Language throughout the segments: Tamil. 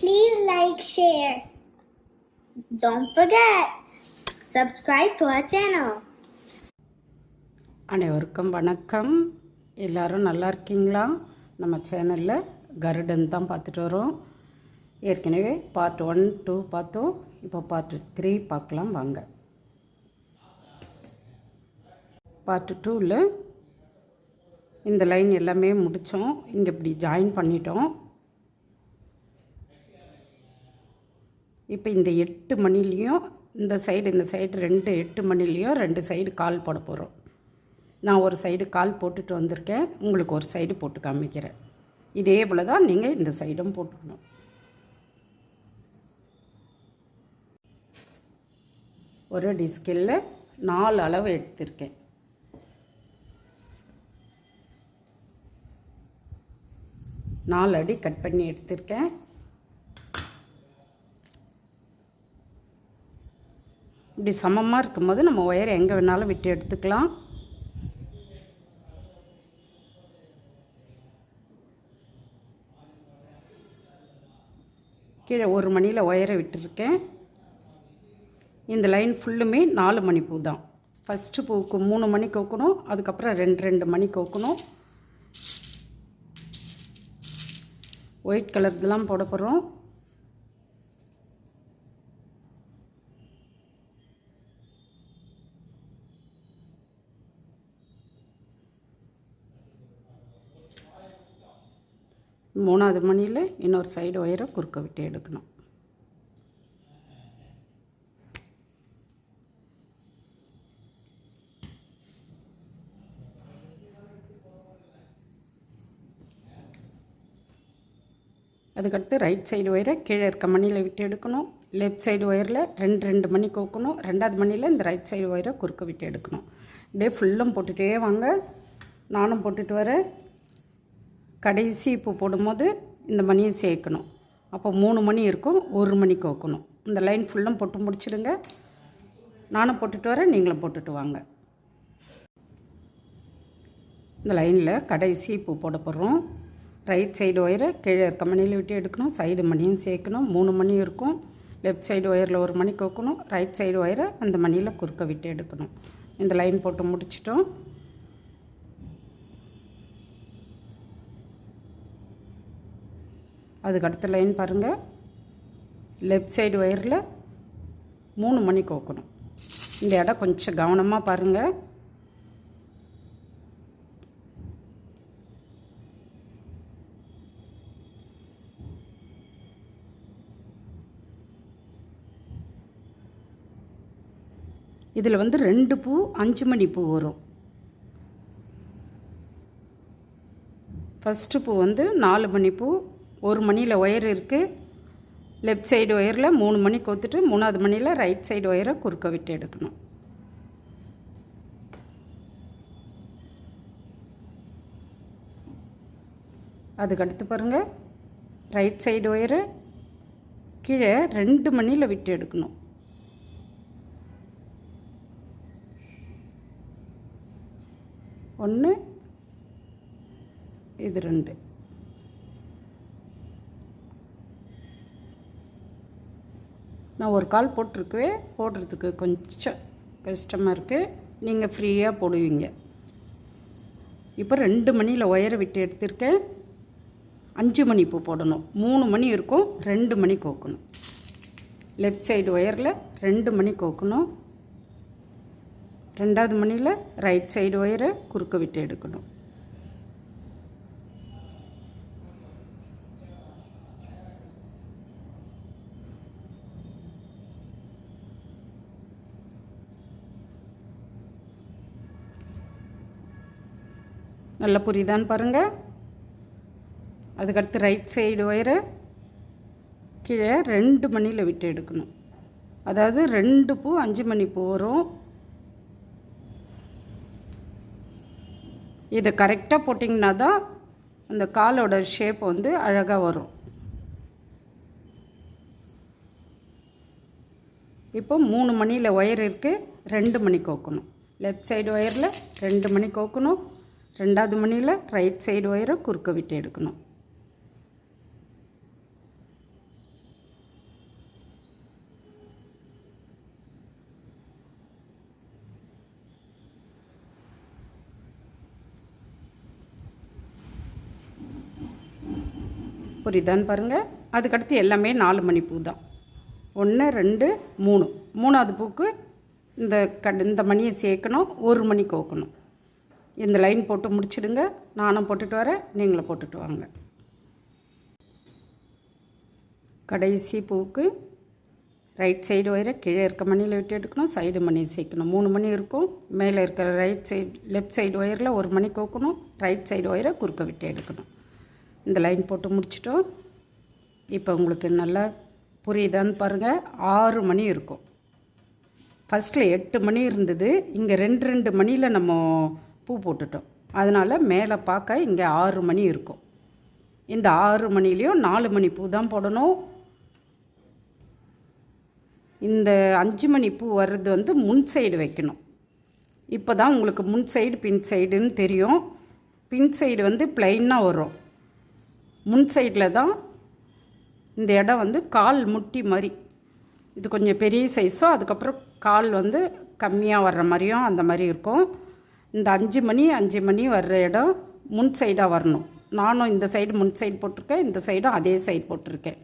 Please like, share. Don't forget, subscribe to our channel. அனைவருக்கும் வணக்கம். எல்லாரும் நல்லா இருக்கீங்களா? நம்ம சேனலில் கருடன் தான் பார்த்துட்டு வரோம். ஏற்கனவே பார்ட் ஒன் டூ பார்த்தோம். இப்போ பார்ட் த்ரீ பார்க்கலாம் வாங்க. பார்ட் டூவில் இந்த லைன் எல்லாமே முடித்தோம் இங்கே இப்படி ஜாயின் பண்ணிட்டோம். இப்போ இந்த எட்டு மணிலையும் இந்த சைடு இந்த சைடு ரெண்டு எட்டு மணிலையும் ரெண்டு சைடு கால் போட போகிறோம் நான் ஒரு சைடு கால் போட்டுட்டு வந்திருக்கேன். உங்களுக்கு ஒரு சைடு போட்டு காமிக்கிறேன். இதே போல் தான் நீங்கள் இந்த சைடும் போட்டுக்கணும். ஒரு டிஸ்கில் நாலு அளவு எடுத்திருக்கேன். நாலு அடி கட் பண்ணி எடுத்திருக்கேன். இப்படி சமமாக இருக்கும்போது நம்ம ஒயர் எங்கே வேணாலும் விட்டு எடுத்துக்கலாம். கீழே ஒரு மணியில் ஒயரை விட்டுருக்கேன். இந்த லைன் ஃபுல்லுமே நாலு மணி பூ தான். ஃபஸ்ட்டு பூவுக்கு மூணு மணி கோக்கணும் அதுக்கப்புறம் ரெண்டு ரெண்டு மணி கோக்கணும். ஒயிட் கலர்லாம் போட போகிறோம் மூணாவது மணியில் இன்னொரு சைடு ஒயரை குறுக்க விட்டு எடுக்கணும். அதுக்கடுத்து ரைட் சைடு ஒயரை கீழே இருக்க மணியில் விட்டு எடுக்கணும். லெஃப்ட் சைடு ஒயரில் ரெண்டு ரெண்டு மணி கோக்கணும். ரெண்டாவது மணியில் இந்த ரைட் சைடு ஒயரை குறுக்க விட்டு எடுக்கணும். அப்படியே ஃபுல்லும் போட்டுகிட்டே வாங்க. நானும் போட்டுட்டு வரேன். கடைசி பூ போடும்போது இந்த மணியை சேர்க்கணும். அப்போ மூணு மணி இருக்கும் ஒரு மணி வைக்கணும் இந்த லைன் ஃபுல்லும் போட்டு முடிச்சிடுங்க. நானும் போட்டுட்டு வரேன் நீங்களும் போட்டுட்டு வாங்க. இந்த லைனில் கடைசி பூ போட போடுறோம் ரைட் சைடு ஒயரை கீழே இருக்க மணியில் விட்டு எடுக்கணும். சைடு மணியும் சேர்க்கணும். மூணு மணி இருக்கும். லெஃப்ட் சைடு ஒயரில் ஒரு மணி வைக்கணும் ரைட் சைடு ஒயரை அந்த மணியில் குறுக்க விட்டு எடுக்கணும். இந்த லைன் போட்டு முடிச்சிட்டோம். அதுக்கு அடுத்த லைன் பாருங்கள் லெஃப்ட் சைடு ஒயரில் மூணு மணி கோக்கணும். இந்த இடம் கொஞ்சம் கவனமாக பாருங்கள் இதில் வந்து ரெண்டு பூ அஞ்சு மணி பூ வரும். ஃபஸ்ட்டு பூ வந்து நாலு மணி பூ ஒரு மணியில் ஒயர் இருக்குது லெஃப்ட் சைடு ஒயரில் மூணு மணி கோத்துட்டு மூணாவது மணியில் ரைட் சைடு ஒயரை குறுக்க விட்டு எடுக்கணும். அதுக்கு அடுத்து பாருங்கள் ரைட் சைடு ஒயரு கீழே ரெண்டு மணியில் விட்டு எடுக்கணும். ஒன்று இது ரெண்டு. நான் ஒரு கால் போட்டிருக்கவே போடுறதுக்கு கொஞ்சம் கஷ்டமாக இருக்குது நீங்கள் ஃப்ரீயாக போடுவீங்க. இப்போ ரெண்டு மணியில் ஒயரை விட்டு எடுத்திருக்கேன். அஞ்சு மணி பூ போடணும். மூணு மணி இருக்கும் ரெண்டு மணி கோக்கணும். லெஃப்ட் சைடு ஒயரில் ரெண்டு மணி கோக்கணும். ரெண்டாவது மணியில் ரைட் சைடு ஒயரை குறுக்க விட்டு எடுக்கணும். நல்லா புரியுதான்னு பாருங்கள் அதுக்கடுத்து ரைட் சைடு ஒயரை கீழே ரெண்டு மணியில் விட்டு எடுக்கணும். அதாவது ரெண்டு பூ அஞ்சு மணி பூ வரும் இதை கரெக்டாக போட்டிங்கன்னா தான் அந்த காலோட ஷேப் வந்து அழகாக வரும். இப்போ மூணு மணியில் ஒயர் இருக்குது ரெண்டு மணி கோக்கணும். லெஃப்ட் சைடு ஒயரில் ரெண்டு மணி கோக்கணும். ரெண்டாவது மணியில் ரைட் சைடு ஒயரை குறுக்க விட்டு எடுக்கணும். புரியுதான்னு பாருங்கள் அதுக்கடுத்து எல்லாமே நாலு மணி பூ தான். ஒன்று ரெண்டு மூணு. மூணாவது பூக்கு இந்த க இந்த மணியை சேர்க்கணும் ஒரு மணி கோக்கணும். இந்த லைன் போட்டு முடிச்சிடுங்க. நானும் போட்டுட்டு வரேன். நீங்களும் போட்டுட்டு வாங்க. கடைசி பூவுக்கு ரைட் சைடு வயிற கீழே இருக்க மணியில் விட்டு எடுக்கணும். சைடு மணி சேர்க்கணும். மூணு மணி இருக்கும். மேலே இருக்கிற ரைட் சைடு லெஃப்ட் சைடு ஒயரில் ஒரு மணி கோக்கணும். ரைட் சைடு ஒயரை குறுக்க விட்டு எடுக்கணும். இந்த லைன் போட்டு முடிச்சிட்டோம். இப்போ உங்களுக்கு நல்லா புரியுதான்னு பாருங்கள் ஆறு மணி இருக்கும். ஃபஸ்ட்டில் எட்டு மணி இருந்தது. இங்கே ரெண்டு ரெண்டு மணியில் நம்ம பூ போட்டுட்டோம். அதனால் மேலே பார்க்க இங்கே ஆறு மணி இருக்கும். இந்த ஆறு மணிலேயும் நாலு மணி பூ தான் போடணும். இந்த அஞ்சு மணி பூ வர்றது வந்து முன் சைடு வைக்கணும். இப்போ தான் உங்களுக்கு முன் சைடு பின் சைடுன்னு தெரியும். பின் சைடு வந்து பிளைனாக வரும். முன் சைடில் தான் இந்த இடம் வந்து கால் முட்டி மாதிரி. இது கொஞ்சம் பெரிய சைஸோ அதுக்கப்புறம் கால் வந்து கம்மியாக வர்ற மாதிரியும் அந்த மாதிரி இருக்கும். இந்த அஞ்சு மணி அஞ்சு மணி வர்ற இடம் முன் சைடாக வரணும். நானும் இந்த சைடு முன் சைடு போட்டிருக்கேன் இந்த சைடும் அதே சைடு போட்டிருக்கேன்.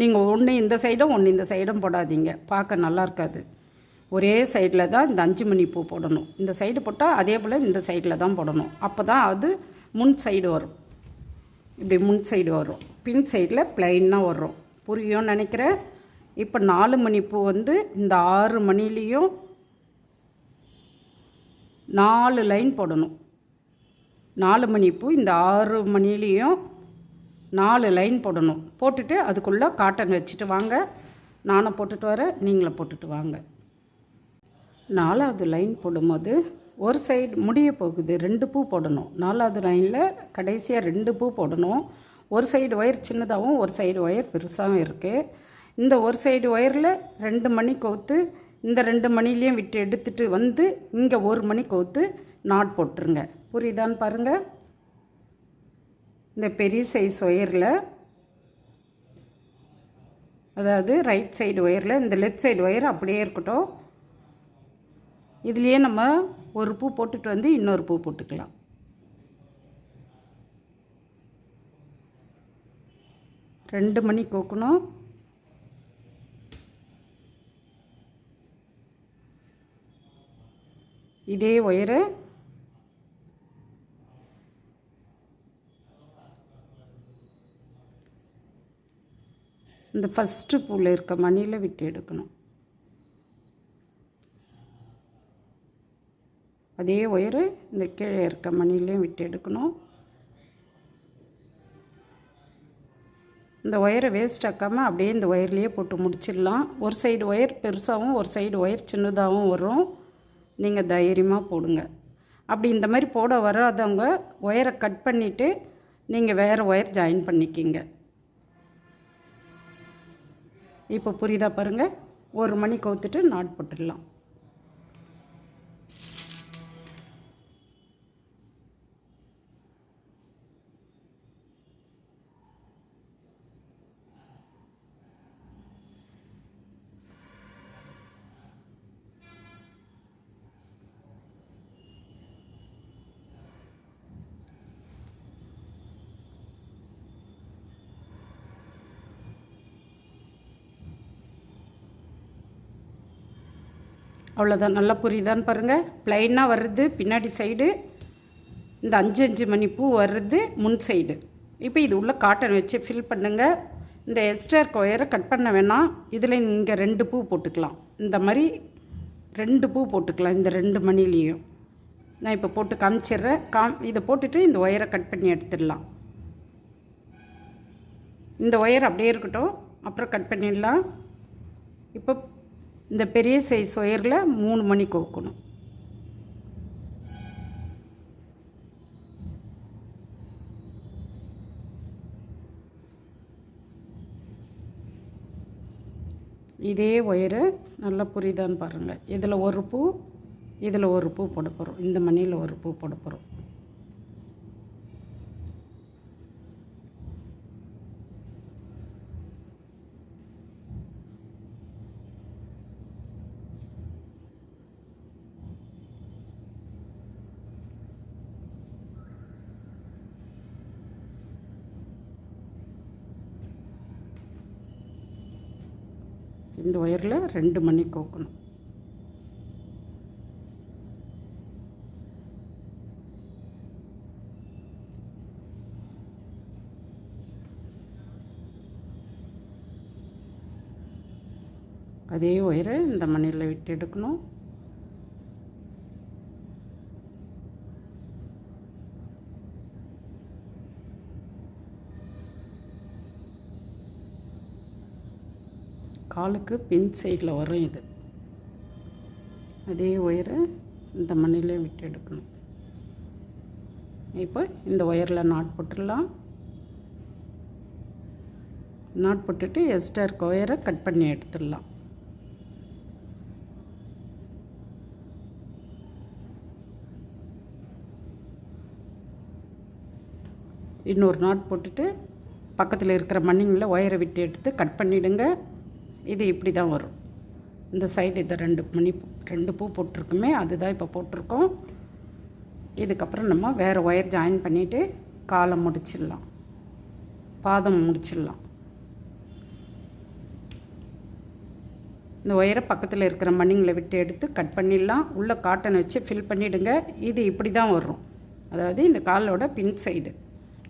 நீங்கள் ஒன்று இந்த சைடும் ஒன்று இந்த சைடும் போடாதீங்க. பார்க்க நல்லா இருக்காது. ஒரே சைடில் தான் இந்த அஞ்சு மணி பூ போடணும். இந்த சைடு போட்டால் அதே போல் இந்த சைடில் தான் போடணும். அப்போ தான் அது முன் சைடு வரும். இப்படி முன் சைடு வரும். பின் சைடில் ப்ளைனாக வரும். புரியும்னு நினைக்கிறேன். இப்போ நாலு மணி பூ வந்து இந்த ஆறு மணிலேயும் நாலு லைன் போடணும். நாலு மணி பூ இந்த ஆறு மணிலேயும் நாலு லைன் போடணும். போட்டுட்டு அதுக்குள்ளே காட்டன் வச்சுட்டு வாங்க. நானும் போட்டுட்டு வரேன் நீங்களும் போட்டுட்டு வாங்க. நாலாவது லைன் போடும்போது ஒரு சைடு முடிய போகுது ரெண்டு பூ போடணும். நாலாவது லைனில் கடைசியாக ரெண்டு பூ போடணும். ஒரு சைடு ஒயர் சின்னதாகவும் ஒரு சைடு ஒயர் பெருசாகவும் இருக்குது இந்த ஒரு சைடு ஒயரில் ரெண்டு மணி கோத்து இந்த ரெண்டு மணிலையும் விட்டு எடுத்துகிட்டு வந்து இங்கே ஒரு மணி கோத்து நாட் போட்டுருங்க. புரியுதான்னு பாருங்கள் இந்த பெரிய சைஸ் ஒயரில் அதாவது ரைட் சைடு ஒயரில் இந்த லெஃப்ட் சைடு ஒயர் அப்படியே இருக்கட்டும். இதுலேயே நம்ம ஒரு பூ போட்டுட்டு வந்து இன்னொரு பூ போட்டுக்கலாம். ரெண்டு மணி கோக்கணும். இதே ஒயரை. இந்த ஃபஸ்ட்டு பூவில் இருக்க மணியில் விட்டு எடுக்கணும். அதே ஒயரு இந்த கீழே இருக்க மணிலையும் விட்டு எடுக்கணும். இந்த ஒயரை வேஸ்ட் ஆக்காமல் அப்படியே இந்த ஒயர்லேயே போட்டு முடிச்சிடலாம். ஒரு சைடு ஒயர் பெருசாகவும் ஒரு சைடு ஒயர் சின்னதாகவும் வரும். நீங்கள் தைரியமாக போடுங்க. அப்படி இந்த மாதிரி போட வராதவங்க ஒயரை கட் பண்ணிவிட்டு நீங்கள் வேறு ஒயர் ஜாயின் பண்ணிக்கிங்க. இப்போ புரியுதா பாருங்கள் ஒரு மணி கவுத்துட்டு நாட் போட்டுடலாம். அவ்வளோதான் நல்லா புரியுதான்னு பாருங்கள் ப்ளைனாக வருது. பின்னாடி சைடு இந்த அஞ்சு அஞ்சு மணி பூ வர்றது முன் சைடு இப்போ இது உள்ள காட்டன் வச்சு ஃபில் பண்ணுங்கள் இந்த எஸ்டர் ஒயரை கட் பண்ண வேணாம். இதில் இங்கே ரெண்டு பூ போட்டுக்கலாம். இந்த மாதிரி ரெண்டு பூ போட்டுக்கலாம். இந்த ரெண்டு மணிலேயும். நான் இப்போ போட்டு காமிச்சிடுறேன். காம் இதை போட்டுட்டு இந்த ஒயரை கட் பண்ணி எடுத்துடலாம். இந்த ஒயர் அப்படியே இருக்கட்டும். அப்புறம் கட் பண்ணிடலாம். இப்போ இந்த பெரிய சைஸ் ஒயரில் மூணு மணி கோக்கணும். இதே ஒயரு நல்லா புரியுதான்னு பாருங்கள் இதில் ஒரு பூ இதில் ஒரு பூ போட போகிறோம் இந்த மணியில் ஒரு பூ போட போகிறோம் இந்த ஒயரில் ரெண்டு மணி கோக்கணும். அதே ஒயரை இந்த மணியில் விட்டு எடுக்கணும். காலுக்கு பின் சைடில் வரும் இது. அதே ஒயரை இந்த மண்ணிலே விட்டு எடுக்கணும். இப்போ இந்த ஒயரில் நாட் போட்டுடலாம். நாட் போட்டுட்டு எக்ஸ்ட்ரா இருக்க ஒயரை கட் பண்ணி எடுத்துடலாம். இன்னொரு நாட் போட்டுட்டு பக்கத்தில் இருக்கிற மண்ணிங்கில் ஒயரை விட்டு எடுத்து கட் பண்ணிவிடுங்க இது இப்படி தான் வரும். இந்த சைடு இதை ரெண்டு மணி ரெண்டு பூ போட்டிருக்குமே அதுதான் இப்போ போட்டிருக்கோம். இதுக்கப்புறம் நம்ம வேறு ஒயர் ஜாயின் பண்ணிவிட்டு காலை முடிச்சிடலாம். பாதம் முடிச்சிடலாம். இந்த ஒயரை பக்கத்தில் இருக்கிற மண்ணிங்களை விட்டு எடுத்து கட் பண்ணிடலாம். உள்ளே காட்டன் வச்சு ஃபில் பண்ணிவிடுங்க இது இப்படி தான் வரும். அதாவது இந்த காலோட பின் சைடு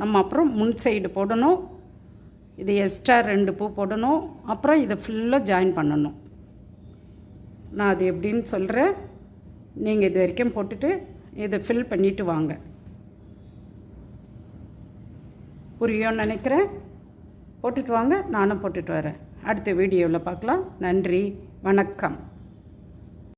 நம்ம அப்புறம் முன் சைடு போடணும். இது எக்ஸ்ட்ரா ரெண்டு பூ போடணும். அப்புறம் இதை ஃபுல்லாக ஜாயின் பண்ணணும். நான் அது எப்படின்னு சொல்கிறேன் நீங்கள் இது வரைக்கும் போட்டுட்டு இதை ஃபில் பண்ணிவிட்டு வாங்க. புரியும்னு நினைக்கிறேன். போட்டுட்டு வாங்க. நானும் போட்டுட்டு வரேன். அடுத்த வீடியோவில் பார்க்கலாம். நன்றி. வணக்கம்.